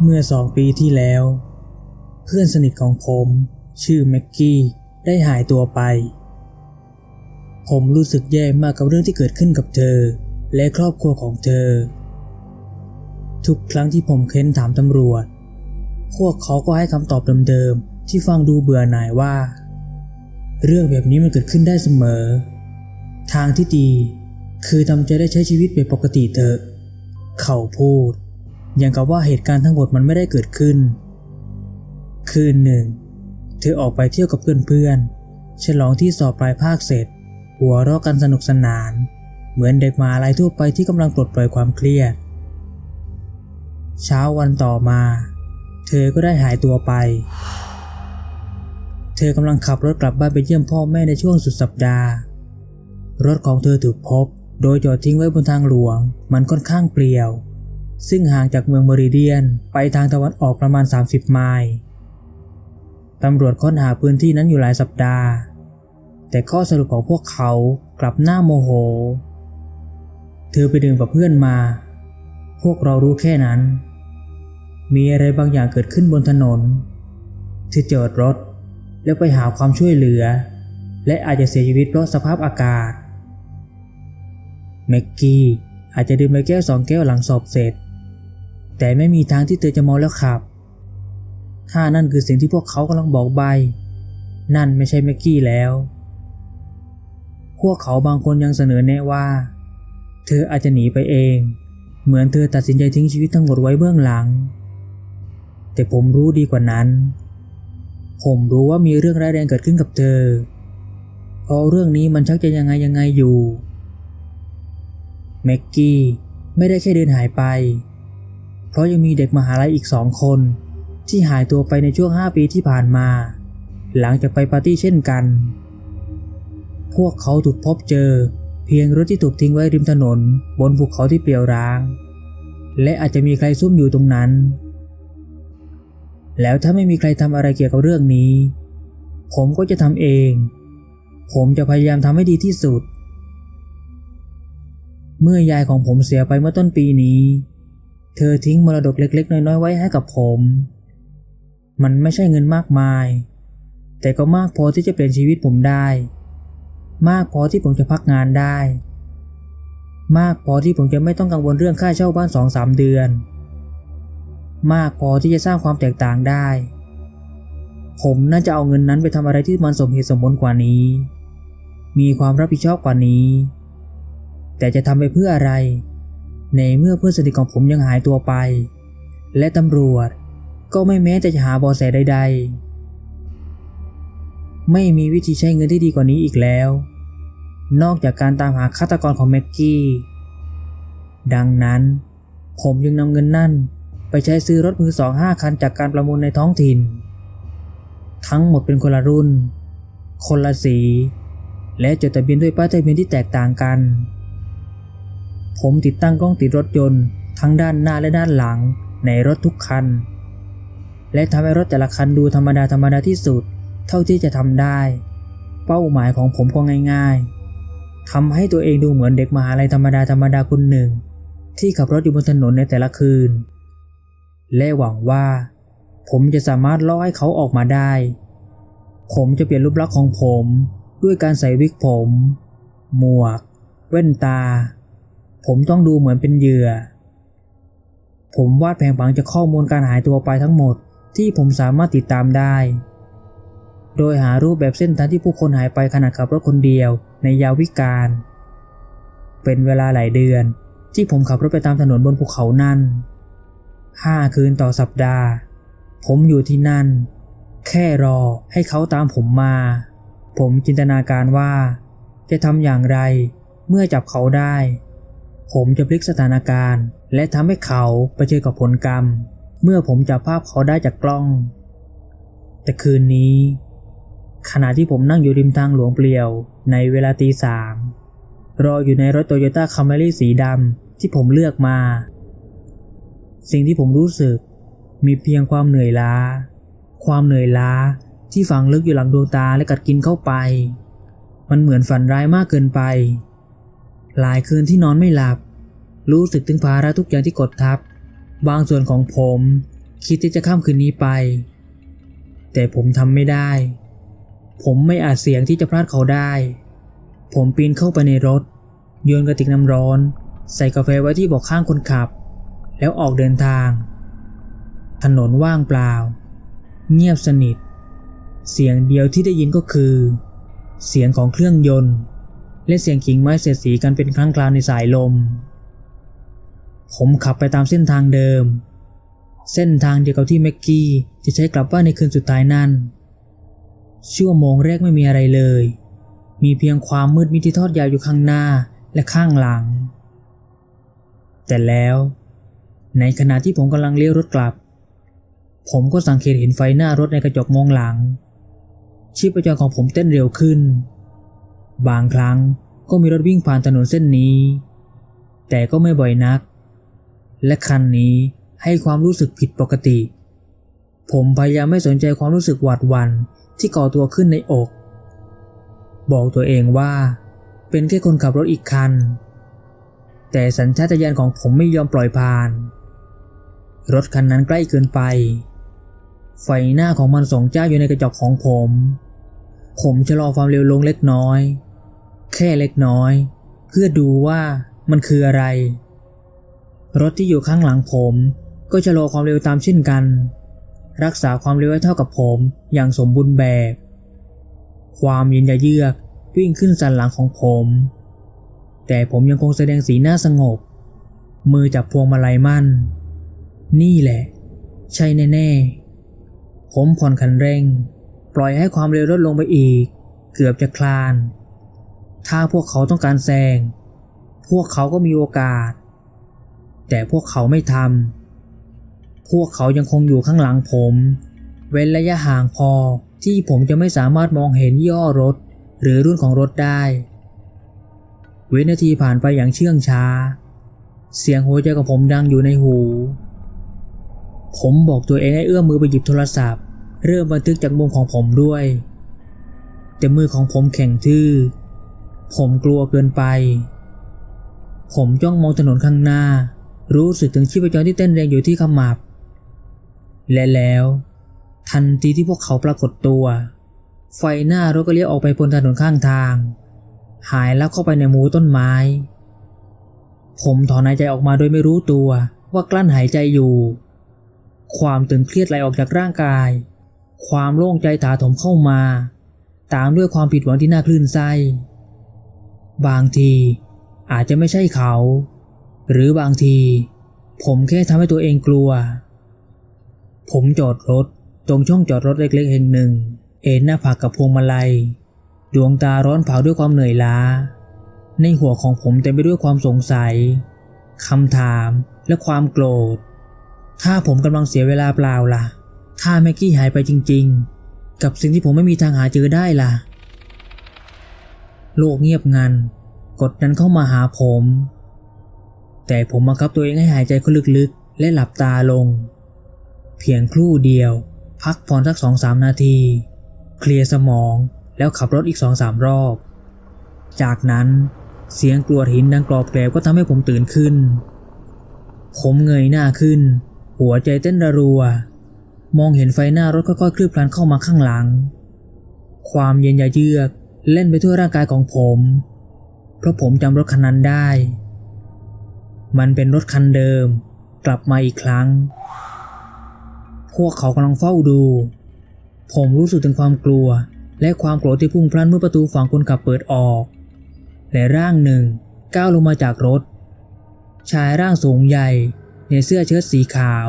เมื่อสองปีที่แล้ว เพื่อนสนิทของผม ชื่อแม็กกี้ได้หายตัวไป ผมรู้สึกแย่มากกับเรื่องที่เกิดขึ้นกับเธอ และครอบครัวของเธอ ทุกครั้งที่ผมเค้นถามตำรวจ พวกเขาก็ให้คำตอบเดิมๆที่ฟังดูเบื่อหน่ายว่า เรื่องแบบนี้มันเกิดขึ้นได้เสมอ ทางที่ดีคือทำใจได้ใช้ชีวิตแบบปกติเถอะ เขาพูด อย่างกับว่าเหตุการณ์ทั้งหมดมันไม่ได้เกิดขึ้น คืนหนึ่ง เธอออกไปเที่ยวกับเพื่อนๆฉลองที่สอบปลายภาคเสร็จ หัวเราะกันสนุกสนาน เหมือนเด็กมหาลัยทั่วไปที่กำลังปลดปล่อยความเครียด เช้าวันต่อมา เธอก็ได้หายตัวไป เธอกำลังขับรถกลับบ้านไปเยี่ยมพ่อแม่ในช่วงสุดสัปดาห์ รถของเธอถูกพบ โดยจอดทิ้งไว้บนทางหลวง มันค่อนข้างเปลี่ยว ซึ่งห่างจากเมืองเมริเดียนไปทางตะวันออกประมาณ 30 ไมล์ตำรวจค้นหาพื้นที่นั้นอยู่หลายสัปดาห์ แต่ข้อสรุปของพวกเขากลับน่าโมโห เธอไปดื่มกับเพื่อนมา พวกเรารู้แค่นั้น มีอะไรบางอย่างเกิดขึ้นบนถนน เธอจอดรถแล้วไปหาความช่วยเหลือ และอาจจะเสียชีวิตเพราะสภาพอากาศ แม็กกี้อาจจะดื่มไปแก้วสองแก้วหลังสอบเสร็จ แต่ไม่มีทางที่เธอจะเมาแล้วขับ ถ้านั่นคือสิ่งที่พวกเขากำลังบอกใบ นั่นไม่ใช่แม็กกี้แล้ว พวกเขาบางคนยังเสนอแนะว่า เธออาจจะหนีไปเอง เหมือนเธอตัดสินใจทิ้งชีวิตทั้งหมดไว้เบื้องหลัง แต่ผมรู้ดีกว่านั้น ผมรู้ว่ามีเรื่องร้ายแรงเกิดขึ้นกับเธอ เพราะเรื่องนี้มันชักจะยังไงยังไงอยู่ แม็กกี้ไม่ได้แค่เดินหายไป เพราะยังมีเด็กมหาลัยอีกสองคน ที่หายตัวไปในช่วง 5 ปีที่ผ่านมา หลังจากไปปาร์ตี้เช่นกัน พวกเขาถูกพบเจอ เพียงรถที่ถูกทิ้งไว้ริมถนน บนภูเขาที่เปลี่ยวร้าง และอาจจะมีใครซุ่มอยู่ตรงนั้น แล้วถ้าไม่มีใครทำอะไรเกี่ยวกับเรื่องนี้ ผมก็จะทำเอง ผมจะพยายามทำให้ดีที่สุด เมื่อยายของผมเสียไปเมื่อต้นปีนี้ เธอทิ้งมรดกเล็ก ๆ น้อย ๆ ไว้ให้กับผม มันไม่ใช่เงินมากมาย แต่ก็มากพอที่จะเปลี่ยนชีวิตผมได้ มากพอที่ผมจะพักงานได้ มากพอที่ผมจะไม่ต้องกังวลเรื่องค่าเช่าบ้านสองสามเดือน มากพอที่จะสร้างความแตกต่างได้ ผมน่าจะเอาเงินนั้นไปทำอะไรที่มันสมเหตุสมผลกว่านี้ มีความรับผิดชอบกว่านี้ แต่จะทำไปเพื่ออะไร ในเมื่อเพื่อนสนิทของผมยังหายตัวไป และตำรวจก็ไม่แม้แต่จะหาเบาะแสใด ๆ ไม่มีวิธีใช้เงินที่ดีกว่านี้อีกแล้ว นอกจากการตามหาฆาตกรของแม็กกี้ ดังนั้นผมยังนำเงินนั่นไปใช้ซื้อรถมือสองห้าคันจากการประมูลในท้องถิ่น ทั้งหมดเป็นคนละรุ่น คนละสี และจดทะเบียนด้วยป้ายทะเบียนที่แตกต่างกัน ผมติดตั้งกล้องติดรถยนต์ ทั้งด้านหน้าและด้านหลัง ในรถทุกคัน และทำให้รถแต่ละคันดูธรรมดาธรรมดาที่สุด เท่าที่จะทำได้ เป้าหมายของผมก็ง่ายๆทำให้ตัวเองดูเหมือนเด็กมหาลัยธรรมดาธรรมดาคนหนึ่ง ที่ขับรถอยู่บนถนนในแต่ละคืน และหวังว่า ผมจะสามารถล่อให้เขาออกมาได้ ผมจะเปลี่ยนรูปลักษณ์ของผม ด้วยการใส่วิกผม หมวก แว่นตา ผมต้องดูเหมือนเป็นเหยื่อ ผมวาดแผนผังจากข้อมูลการหายตัวไปทั้งหมดที่ผมสามารถติดตามได้ โดยหารูปแบบเส้นทางที่ผู้คนหายไปขณะขับรถคนเดียวในยาวิกาลเป็นเวลาหลายเดือนที่ผมขับรถไปตามถนนบนภูเขานั่นห้าคืนต่อสัปดาห์ ผมอยู่ที่นั่น แค่รอให้เขาตามผมมา ผมจินตนาการว่า จะทำอย่างไรเมื่อจับเขาได้ ผมจะพลิกสถานการณ์ และทำให้เขาไปเจอกับผลกรรม เมื่อผมจับภาพเขาได้จากกล้อง แต่คืนนี้ ขณะที่ผมนั่งอยู่ริมทางหลวงเปลี่ยว ในเวลาตีสามรออยู่ในรถโตโยต้าคัมรี่สีดำที่ผมเลือกมา สิ่งที่ผมรู้สึกมีเพียงความเหนื่อยล้า ความเหนื่อยล้าที่ฝังลึกอยู่หลังดวงตาและกัดกินเข้าไป มันเหมือนฝันร้ายมากเกินไป หลายคืนที่นอนไม่หลับ รู้สึกถึงภาระทุกอย่างที่กดทับ บางส่วนของผม คิดที่จะข้ามคืนนี้ไป แต่ผมทำไม่ได้ ผมไม่อาจเสี่ยงที่จะพลาดเขาได้ ผมปีนเข้าไปในรถ โยนกระติกน้ำร้อน ใส่กาแฟไว้ที่เบอกข้างคนขับ แล้วออกเดินทาง ถนนว่างเปล่า เงียบสนิท เสียงเดียวที่ได้ยินก็คือ เสียงของเครื่องยนต์ และเสียงกิ่งไม้เสียดสีกันเป็นครั้งคราวในสายลม ผมขับไปตามเส้นทางเดิม เส้นทางเดียวกับที่แม็กกี้จะใช้กลับบ้านในคืนสุดท้ายนั้นชั่วโมงแรกไม่มีอะไรเลย มีเพียงความมืดมิดที่ทอดยาวอยู่ข้างหน้าและข้างหลัง แต่แล้ว ในขณะที่ผมกำลังเลี้ยวรถกลับ ผมก็สังเกตเห็นไฟหน้ารถในกระจกมองหลังชีพจรของผมเต้นเร็วขึ้น บางครั้งก็มีรถวิ่งผ่านถนนเส้นนี้ แต่ก็ไม่บ่อยนัก และคันนี้ให้ความรู้สึกผิดปกติ ผมพยายามไม่สนใจความรู้สึกหวาดหวั่นที่ก่อตัวขึ้นในอก บอกตัวเองว่า เป็นแค่คนขับรถอีกคัน แต่สัญชาตญาณของผมไม่ยอมปล่อยผ่าน รถคันนั้นใกล้เกินไป ไฟหน้าของมันส่องจ้าอยู่ในกระจกของผม ผมชะลอความเร็วลงเล็กน้อย แค่เล็กน้อย เพื่อดูว่ามันคืออะไร รถที่อยู่ข้างหลังผมก็ชะลอความเร็วตามเช่นกัน รักษาความเร็วให้เท่ากับผมอย่างสมบูรณ์แบบ ความเย็นยะเยือกวิ่งขึ้นสันหลังของผม แต่ผมยังคงแสดงสีหน้าสงบ มือจับพวงมาลัยมั่น นี่แหละ ใช่แน่ ๆ ผมผ่อนคันเร่ง ปล่อยให้ความเร็วลดลงไปอีก เกือบจะคลาน ถ้าพวกเขาต้องการแซง พวกเขาก็มีโอกาส แต่พวกเขาไม่ทำ พวกเขายังคงอยู่ข้างหลังผม เว้นระยะห่างพอที่ผมจะไม่สามารถมองเห็นย่อรถ หรือรุ่นของรถได้ เวินาทีผ่านไปอย่างเชื่องช้า เสียงหัวใจของผมดังอยู่ในหู ผมบอกตัวเองให้เอื้อมมือไปหยิบโทรศัพท์ เริ่มบันทึกจากมุมของผมด้วย แต่มือของผมแข็งทื่อ ผมกลัวเกินไป ผมจ้องมองถนนข้างหน้า รู้สึกถึงชีพจรที่เต้นแรงอยู่ที่ขมับ และแล้ว ทันทีที่พวกเขาปรากฏตัว ไฟหน้ารถก็เลี้ยวออกไปบนถนนข้างทาง หายแลับเข้าไปในหมูต้นไม้ ผมถอนหายใจออกมาโดยไม่รู้ตัวว่ากลั้นหายใจอยู่ ความตึงเครียดไหลออกจากร่างกาย ความโล่งใจถาถมเข้ามา ตามด้วยความผิดหวังที่น่าคลื่นไส้บางทีอาจจะไม่ใช่เขา หรือบางที ผมแค่ทำให้ตัวเองกลัว ผมจอดรถตรงช่องจอดรถเล็กๆแห่งหนึ่ง เอ็นหน้าผากกับพวงมาลัย ดวงตาร้อนเผาด้วยความเหนื่อยล้า ในหัวของผมเต็มไปด้วยความสงสัยคำถามและความโกรธ ถ้าผมกำลังเสียเวลาเปล่าล่ะ ถ้าแม็กกี้หายไปจริง ๆ กับสิ่งที่ผมไม่มีทางหาเจอได้ล่ะ โลกเงียบงัน กดดันเข้ามาหาผม แต่ผมบังคับตัวเองให้หายใจเข้าลึกๆ และหลับตาลง เพียงครู่เดียว พักผ่อนสักสองสามนาที เคลียร์สมองแล้วขับรถอีกสองสามรอบ จากนั้นเสียงกรวดหินดังกรอบแกรบก็ทำให้ผมตื่นขึ้น ผมเงยหน้าขึ้น หัวใจเต้นระรัว มองเห็นไฟหน้ารถค่อยๆ คลืบคลานเข้ามาข้างหลัง ความเย็นยะเยือกเล่นไปทั่วร่างกายของผม เพราะผมจำรถคันนั้นได้ มันเป็นรถคันเดิม กลับมาอีกครั้ง พวกเขากำลังเฝ้าดู ผมรู้สึกถึงความกลัว และความโกรธที่พุ่งพลันเมื่อประตูฝั่งคนขับเปิดออกและร่างหนึ่งก้าวลงมาจากรถ ชายร่างสูงใหญ่ในเสื้อเชิ้ตสีขาว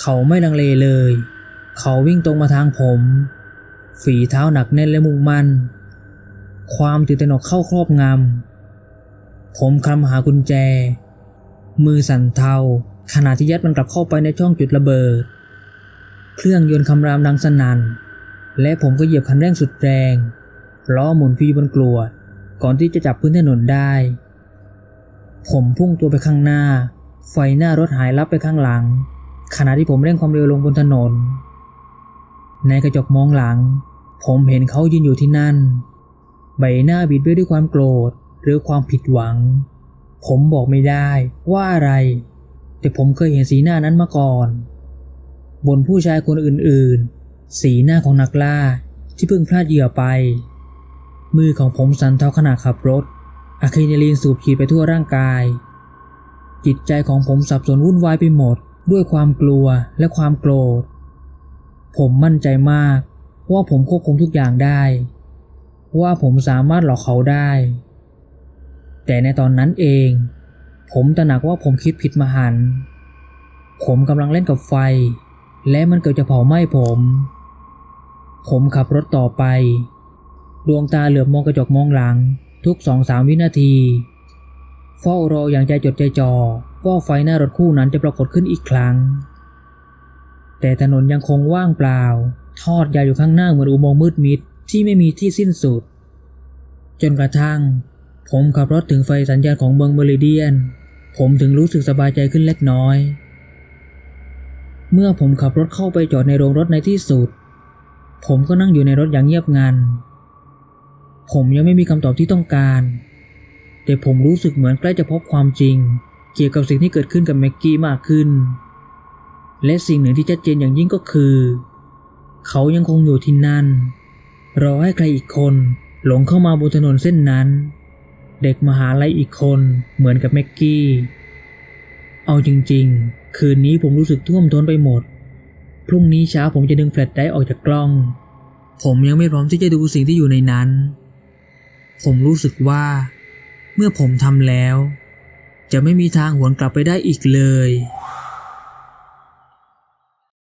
เขาไม่ลังเลเลย เขาวิ่งตรงมาทางผม ฝีเท้าหนักแน่นและมุ่งมั่น ความตื่นตระหนกเข้าครอบงำ ผมคลำหากุญแจ มือสั่นเทาขณะที่ยัดมันกลับเข้าไปในช่องจุดระเบิด เครื่องยนต์คำรามดังสนั่น และผมก็เหยียบคันเร่งสุดแรง ล้อหมุนฟีบนกลวด ก่อนที่จะจับพื้นถนนได้ ผมพุ่งตัวไปข้างหน้า ไฟหน้ารถหายลับไปข้างหลัง ขณะที่ผมเร่งความเร็วลงบนถนน ในกระจกมองหลัง ผมเห็นเขายืนอยู่ที่นั่น ใบหน้าบิดเบี้ยวด้วยความโกรธหรือความผิดหวัง ผมบอกไม่ได้ว่าอะไร แต่ผมเคยเห็นสีหน้านั้นมาก่อน บนผู้ชายคนอื่นๆ สีหน้าของนักล่าที่เพิ่งพลาดเหยื่อไป มือของผมสั่นเท่าขณะขับรถอะครีนาลีนสูบฉีดไปทั่วร่างกาย จิตใจของผมสับสนวุ่นวายไปหมด ด้วยความกลัวและความโกรธ ผมมั่นใจมากว่าผมควบคุมทุกอย่างได้ ว่าผมสามารถหลอกเขาได้ แต่ในตอนนั้นเอง ผมตระหนักว่าผมคิดผิดมหัน ผมกำลังเล่นกับไฟ และมันเกิดจะเผาไหม้ผม ผมขับรถต่อไป ดวงตาเหลือบมองกระจกมองหลังทุกสองสามวินาที เฝ้ารออย่างใจจดใจจ่อว่าไฟหน้ารถคู่นั้นจะปรากฏขึ้นอีกครั้ง แต่ถนนยังคงว่างเปล่า ทอดยาวอยู่ข้างหน้าเหมือนอุโมงค์มืดมิดที่ไม่มีที่สิ้นสุด จนกระทั่ง ผมขับรถถึงไฟสัญญาณของเมืองเมริเดียน ผมถึงรู้สึกสบายใจขึ้นเล็กน้อย เมื่อผมขับรถเข้าไปจอดในโรงรถในที่สุด ผมก็นั่งอยู่ในรถอย่างเงียบงัน ผมยังไม่มีคำตอบที่ต้องการ แต่ผมรู้สึกเหมือนใกล้จะพบความจริง เกี่ยวกับสิ่งที่เกิดขึ้นกับแม็กกี้มากขึ้น และสิ่งหนึ่งที่ชัดเจนอย่างยิ่งก็คือ เขายังคงอยู่ที่นั่น รอให้ใครอีกคนหลงเข้ามาบนถนนเส้นนั้น เด็กมหาลัยอีกคนเหมือนกับแม็กกี้ เอาจริงๆ คืนนี้ผมรู้สึกท่วมท้นไปหมด พรุ่งนี้เช้าผมจะดึงแฟลชไดร์ออกจากกล้อง ผมยังไม่พร้อมที่จะดูสิ่งที่อยู่ในนั้น ผมรู้สึกว่า เมื่อผมทำแล้ว จะไม่มีทางหวนกลับไปได้อีกเลย